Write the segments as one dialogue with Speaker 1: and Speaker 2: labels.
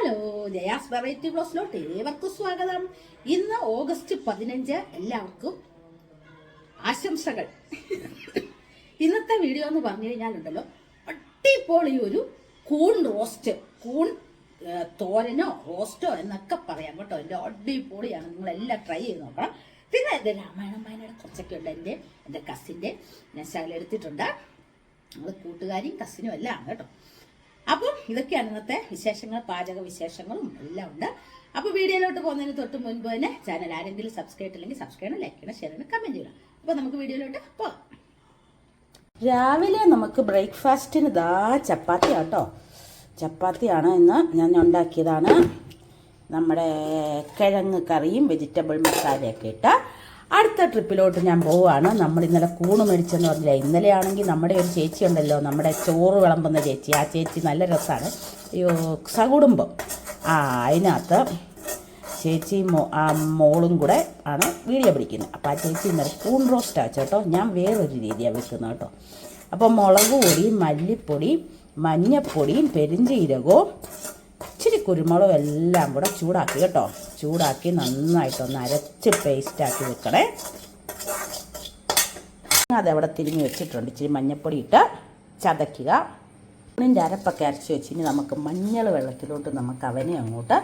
Speaker 1: Hello Jaya's variety ബ്ലോസിലോട്ട് ഏവർക്കും സ്വാഗതം. ഇന്ന് ഓഗസ്റ്റ് പതിനഞ്ച് എല്ലാവർക്കും ആശംസകൾ. ഇന്നത്തെ വീഡിയോ എന്ന് പറഞ്ഞു കഴിഞ്ഞാലുണ്ടല്ലോ അടിപൊളി ഒരു കൂൺ റോസ്റ്റ് കൂൺ തോരനോ റോസ്റ്റോ എന്നൊക്കെ പറയാം കേട്ടോ. എന്റെ അടിപൊളിയാണ്. നിങ്ങളെല്ലാം ട്രൈ ചെയ്ത് നോക്കണം. പിന്നെ എന്റെ രാമായണം കുറച്ചൊക്കെ ഉണ്ട്. എന്റെ എന്റെ കസിന്റെ ഞാൻ ശകലെടുത്തിട്ടുണ്ട് നമ്മൾ കൂട്ടുകാരിയും കസിനും എല്ലാം ആണ് കേട്ടോ. ഇതൊക്കെയാണ് ഇന്നത്തെ വിശേഷങ്ങൾ പാചക വിശേഷങ്ങളും എല്ലാം ഉണ്ട്. അപ്പോൾ വീഡിയോയിലോട്ട് പോകുന്നതിന് തൊട്ട് മുൻപ് തന്നെ ചാനൽ ആരെങ്കിലും സബ്സ്ക്രൈബ് ഇല്ലെങ്കിൽ സബ്സ്ക്രൈബ് ചെയ്യണം ലൈക്ക് ചെയ്യണം ഷെയർ ചെയ്യണം കമന്റ് ചെയ്യണം. അപ്പോൾ നമുക്ക് വീഡിയോയിലോട്ട് പോകാം രാവിലെ നമുക്ക് ബ്രേക്ക്ഫാസ്റ്റിന് ദാ ചപ്പാത്തി കേട്ടോ ചപ്പാത്തിയാണ് ഇന്ന് ഞാൻ ഉണ്ടാക്കിയതാണ്. നമ്മുടെ കിഴങ്ങ് കറിയും വെജിറ്റബിൾ മസാലയൊക്കെ ഇട്ട് അടുത്ത ട്രിപ്പിലോട്ട് ഞാൻ പോവുകയാണ് നമ്മൾ ഇന്നലെ കൂണ് മേടിച്ചെന്ന് പറഞ്ഞില്ല? ഇന്നലെ ആണെങ്കിൽ നമ്മുടെ ഒരു ചേച്ചി ഉണ്ടല്ലോ. നമ്മുടെ ചോറ് വിളമ്പുന്ന ചേച്ചി. ആ ചേച്ചി നല്ല രസമാണ് അയ്യോ സകുടുംബം. ആ അതിനകത്ത് ചേച്ചി മോ ആ മോളും കൂടെ ആണ് വീഡിയോ പിടിക്കുന്നത്. അപ്പോൾ ആ ചേച്ചി ഇന്നലെ കൂൺ റോസ്റ്റ് ആച്ചു കേട്ടോ ഞാൻ വേറൊരു രീതിയാണ് വെക്കുന്നത് കേട്ടോ. അപ്പോൾ മുളക് പൊടി മല്ലിപ്പൊടി മഞ്ഞപ്പൊടിയും പെരിഞ്ചീരകവും ഇച്ചിരി കുരുമുളകും എല്ലാം കൂടെ ചൂടാക്കി കേട്ടോ. ചൂടാക്കി നന്നായിട്ടൊന്ന് അരച്ച് പേസ്റ്റാക്കി വെക്കണേ. അതവിടെ തിരിഞ്ഞ് വെച്ചിട്ടുണ്ട്. ഇച്ചിരി മഞ്ഞപ്പൊടി ഇട്ട് ചതയ്ക്കുക. ഇതിന്റെ അരപ്പൊക്കെ അരച്ച് വെച്ച് ഇനി നമുക്ക് മഞ്ഞൾ വെള്ളത്തിലോട്ട് നമുക്ക് അവനെ അങ്ങോട്ട്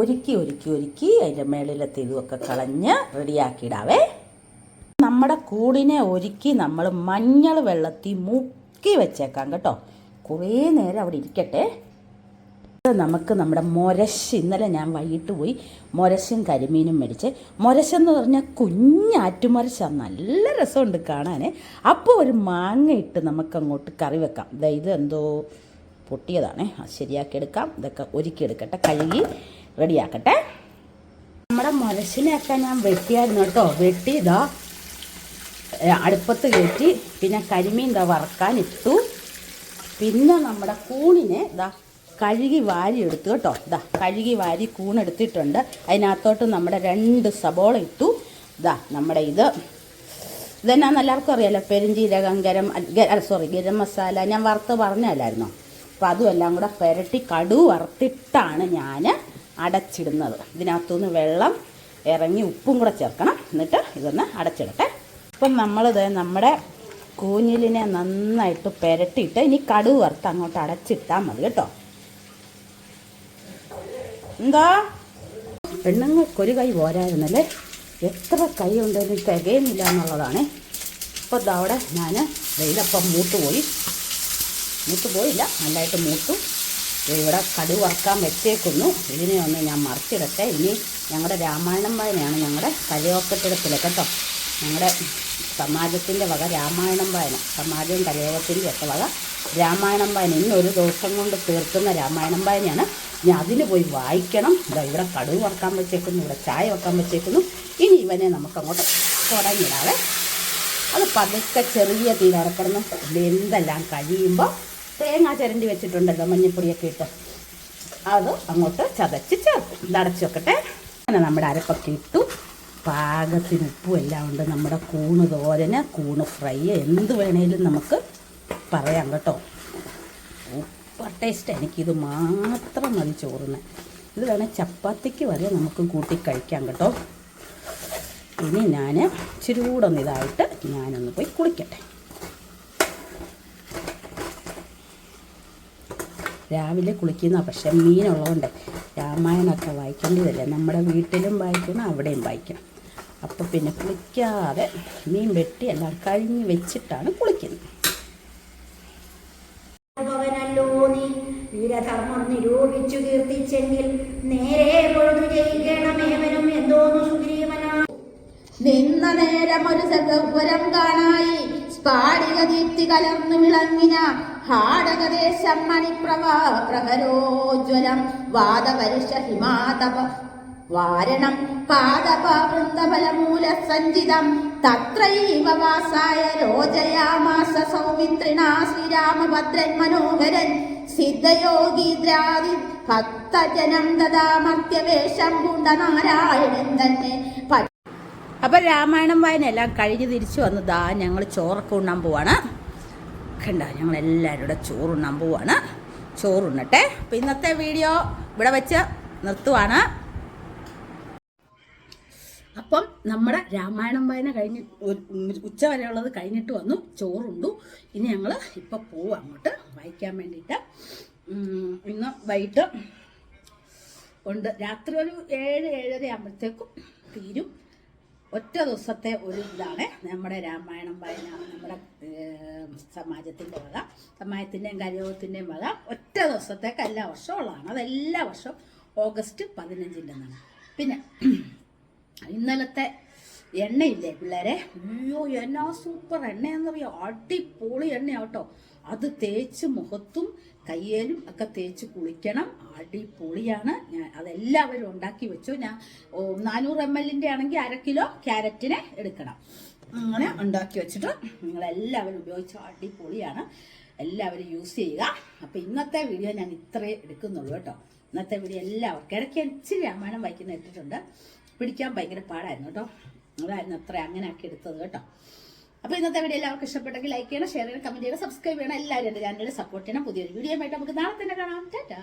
Speaker 1: ഒരുക്കി ഒരുക്കി ഒരുക്കി അതിന്റെ മേളിലെ തെരുവൊക്കെ കളഞ്ഞ് റെഡിയാക്കിയിടാവേ. നമ്മുടെ കൂടിനെ ഒരുക്കി നമ്മൾ മഞ്ഞൾ വെള്ളത്തിൽ മുക്കി വെച്ചേക്കാം കേട്ടോ. കുറേ നേരം അവിടെ ഇരിക്കട്ടെ. നമുക്ക് നമ്മുടെ മൊരശ് ഇന്നലെ ഞാൻ വൈകിട്ട് പോയി മൊരശും കരിമീനും മേടിച്ച്. മൊരശെന്ന് പറഞ്ഞാൽ കുഞ്ഞാറ്റുമൊരശാണ് നല്ല രസമുണ്ട് കാണാൻ അപ്പോൾ ഒരു മാങ്ങ ഇട്ട് നമുക്ക് അങ്ങോട്ട് കറി വെക്കാം. ഇത് എന്തോ പൊട്ടിയതാണേ. അത് ശരിയാക്കി എടുക്കാം. ഇതൊക്കെ ഒരുക്കിയെടുക്കട്ടെ കഴുകി റെഡിയാക്കട്ടെ. നമ്മുടെ മൊരശിനെയൊക്കെ ഞാൻ വെട്ടിയായിരുന്നു കേട്ടോ. വെട്ടി ഇതാ അടുപ്പത്ത് കയറ്റി. പിന്നെ കരിമീൻ ഇതാ വറക്കാൻ ഇട്ടു പിന്നെ നമ്മുടെ കൂണിനെ ഇതാ കഴുകി വാരി എടുത്തു കേട്ടോ. ഇതാ കഴുകി വാരി കൂണെടുത്തിട്ടുണ്ട് അതിനകത്തോട്ട് നമ്മുടെ രണ്ട് സബോള ഇട്ടു. ഇതാ നമ്മുടെ ഇത്. ഇതെന്നാന്ന് എല്ലാവർക്കും അറിയാലോ? പെരുംജീരകം ഗരം സോറി ഗരം മസാല. ഞാൻ വറുത്ത് പറഞ്ഞല്ലായിരുന്നോ അപ്പോൾ അതും എല്ലാം കൂടെ പുരട്ടി കടു വറുത്തിട്ടാണ് ഞാൻ അടച്ചിടുന്നത്. ഇതിനകത്തുനിന്ന് വെള്ളം ഇറങ്ങി ഉപ്പും കൂടെ ചേർക്കണം. എന്നിട്ട് ഇതൊന്ന് അടച്ചിടട്ടെ. അപ്പം നമ്മളിത് നമ്മുടെ കൂഞ്ഞിലിനെ നന്നായിട്ട് പുരട്ടിയിട്ട് ഇനി കടു വറുത്ത് അങ്ങോട്ട് അടച്ചിട്ടാൽ മതി കേട്ടോ. എന്താ? പെണ്ണുങ്ങൾക്കൊരു കൈ പോരായിരുന്നല്ലേ? എത്ര കൈ ഉണ്ടെങ്കിലും തികയുന്നില്ല എന്നുള്ളതാണ്. അപ്പോൾ ഇതാ അവിടെ ഞാൻ വെയിലപ്പം മൂത്ത് പോയി മൂത്ത്. പോയില്ല നല്ലതായിട്ട് ദേ ഇവിടെ കടു വറക്കാൻ വെച്ചേക്കുന്നു. ഇതിനെ ഒന്ന് ഞാൻ മറിച്ചിടട്ടെ. ഇനി ഞങ്ങളുടെ രാമായണം വായനയാണ് ഞങ്ങളുടെ കലയോക്കത്തിടത്തിലെ കേട്ടോ. ഞങ്ങളുടെ സമാജത്തിന്റെ വക രാമായണം വായന സമാജവും കലയോഗത്തിന്റെ ഒക്കെ വക രാമായണം വായന. ഇന്നൊരു ദിവസം കൊണ്ട് തീർക്കുന്ന രാമായണം വായനയാണ്. ഞാൻ അതിന് പോയി വായിക്കണം. ഇതാ ഇവിടെ കടുവ് വറക്കാൻ വെച്ചേക്കുന്നു ഇവിടെ ചായ വെക്കാൻ വെച്ചേക്കുന്നു. ഇനി ഇവനെ നമുക്കങ്ങോട്ട് തുടങ്ങിയിടാവേ അത് പതുക്കെ ചെറിയ തീരക്കിടന്ന് വെന്തെല്ലാം കഴിയുമ്പോൾ തേങ്ങ ചിരണ്ടി വെച്ചിട്ടുണ്ടല്ലോ മഞ്ഞപ്പൊടിയൊക്കെ ഇട്ട്. അത് അങ്ങോട്ട് ചതച്ച് ചേർക്കും. ഇതടച്ചു വെക്കട്ടെ. അങ്ങനെ നമ്മുടെ അരപ്പൊക്കെ ഇട്ടു. പാകത്തിന് ഉപ്പും എല്ലാം ഉണ്ട് നമ്മുടെ കൂണ് തോരന് കൂണ് ഫ്രൈ എന്ത് വേണേലും നമുക്ക് പറയാം കേട്ടോ. ഉപ്പ ടേസ്റ്റ്. എനിക്കിത് മാത്രം മതി ചോറിന്. ഇത് വേണേൽ ചപ്പാത്തിക്ക് വരെ നമുക്ക് കൂട്ടി കഴിക്കാം കേട്ടോ. ഇനി ഞാൻ ഇച്ചിരി കൂടെ ഒന്ന് ഇതായിട്ട് ഞാനൊന്ന് പോയി കുളിക്കട്ടെ. രാവിലെ കുളിക്കുന്ന പക്ഷെ മീനുള്ളതുകൊണ്ട് രാമായണമൊക്കെ വായിക്കേണ്ടതല്ലേ നമ്മുടെ വീട്ടിലും വായിക്കണം അവിടെയും വായിക്കണം. അപ്പോൾ പിന്നെ കുളിക്കാതെ മീൻ വെട്ടി എല്ലാം കഴിഞ്ഞ് വെച്ചിട്ടാണ് കുളിക്കുന്നത്.
Speaker 2: ഭവനല്ലോ നീ വീരധർമ്മം നിരൂപിച്ചു കീർത്തിച്ചെങ്കിൽ നേരെ പൊഴുതു ജയിക്കണമേവനും എന്തോന്നു സുഗ്രീവനാ.
Speaker 1: നിന്ന നേരം ഒരു സഗൗരം കാണായി. സ്ഫാടിക ദീപ്തി കലർന്നു വിളങ്ങിന ഹാടകദേശം മണിപ്രഭാ പ്രഹരോജ്വലം. വാദപരിഷ ഹിമാതപ വാരണം പാദപ വൃന്ദഫലമൂല സഞ്ചിതം തത്രൈവ വാസായ രോജയാമാസ സൗമിത്രിണാ ശ്രീരാമഭദ്രൻ മനോഹരൻ. സിദ്ധയോഗീദ്രാദി ഭക്തജനം ദദാമർത്യവേഷം പൂണ്ട നാരായണൻ തന്നെ അപ്പൊ രാമായണം വായന എല്ലാം കഴിഞ്ഞ് തിരിച്ചു വന്ന് ദാ ഞങ്ങൾ ചോറൊക്കെ ഉണ്ണാൻ പോവാണ്. കണ്ട ഞങ്ങൾ എല്ലാവരും കൂടെ ചോറുണ്ണാൻ പോവാണ്. ചോറുണ്ണട്ടെ. അപ്പം ഇന്നത്തെ വീഡിയോ ഇവിടെ വെച്ച് നിർത്തുവാണ്. അപ്പം നമ്മുടെ രാമായണം വായന കഴിഞ്ഞ് ഉച്ച വരെയുള്ളത് കഴിഞ്ഞിട്ട് വന്നു ചോറുണ്ടു. ഇനി ഞങ്ങൾ ഇപ്പം പോവും അങ്ങോട്ട് വായിക്കാൻ വേണ്ടിയിട്ട്. ഇന്ന് വൈകിട്ട് ഉണ്ട്. രാത്രി ഒരു ഏഴ് ഏഴര ആകുമ്പോഴത്തേക്കും തീരും. ഒറ്റ ദിവസത്തെ ഒരു ഇതാണ് നമ്മുടെ രാമായണം വായന നമ്മുടെ സമാജത്തിന്റെ വക സമാജത്തിന്റെയും കരയോഗത്തിന്റെയും വക. ഒറ്റ ദിവസത്തേക്ക് എല്ലാ വർഷവും ഉള്ളതാണ് അത് വർഷവും ഓഗസ്റ്റ് പതിനഞ്ചിന്റെ നിന്നാണ് പിന്നെ ഇന്നലത്തെ എണ്ണയില്ലേ പിള്ളേരെ? അയ്യോ എന്നാ സൂപ്പർ എണ്ണയെന്നറിയോ അടിപൊളി എണ്ണയാട്ടോ. അത് തേച്ച് മുഖത്തും കയ്യേലും ഒക്കെ തേച്ച് കുളിക്കണം. അടിപൊളിയാണ്. ഞാൻ അതെല്ലാവരും ഉണ്ടാക്കി വെച്ചു. ഞാൻ നാനൂറ് എം എല്ലിന്റെ ആണെങ്കിൽ അര കിലോ ക്യാരറ്റിനെ എടുക്കണം. അങ്ങനെ ഉണ്ടാക്കി വെച്ചിട്ട് നിങ്ങളെല്ലാവരും ഉപയോഗിച്ച അടിപൊളിയാണ്. എല്ലാവരും യൂസ് ചെയ്യുക. അപ്പോൾ ഇന്നത്തെ വീഡിയോ ഞാൻ ഇത്രേ എടുക്കുന്നുള്ളൂ കേട്ടോ. ഇന്നത്തെ വീഡിയോ എല്ലാവർക്കും ഇടയ്ക്ക് ഇച്ചിരി രാമായണം വായിക്കുന്ന ഇട്ടിട്ടുണ്ട്. പിടിക്കാൻ ഭയങ്കര പാടായിരുന്നു കേട്ടോ. അതായിരുന്നു അത്ര അങ്ങനെ ആക്കി എടുത്തത് കേട്ടോ. അപ്പോൾ ഇന്നത്തെ വീഡിയോ എല്ലാവർക്കും ഇഷ്ടപ്പെട്ടെങ്കിൽ ലൈക്ക് ചെയ്യണം ഷെയർ ചെയ്യണം കമന്റ് ചെയ്യണം സബ്സ്ക്രൈബ് ചെയ്യണം. എല്ലാവരും എന്റെ ചാനലിൽ സപ്പോർട്ട് ചെയ്യണം. പുതിയൊരു വീഡിയോ ആയിട്ട് നമുക്ക് നാളെ തന്നെ കാണാം. ടാറ്റാ.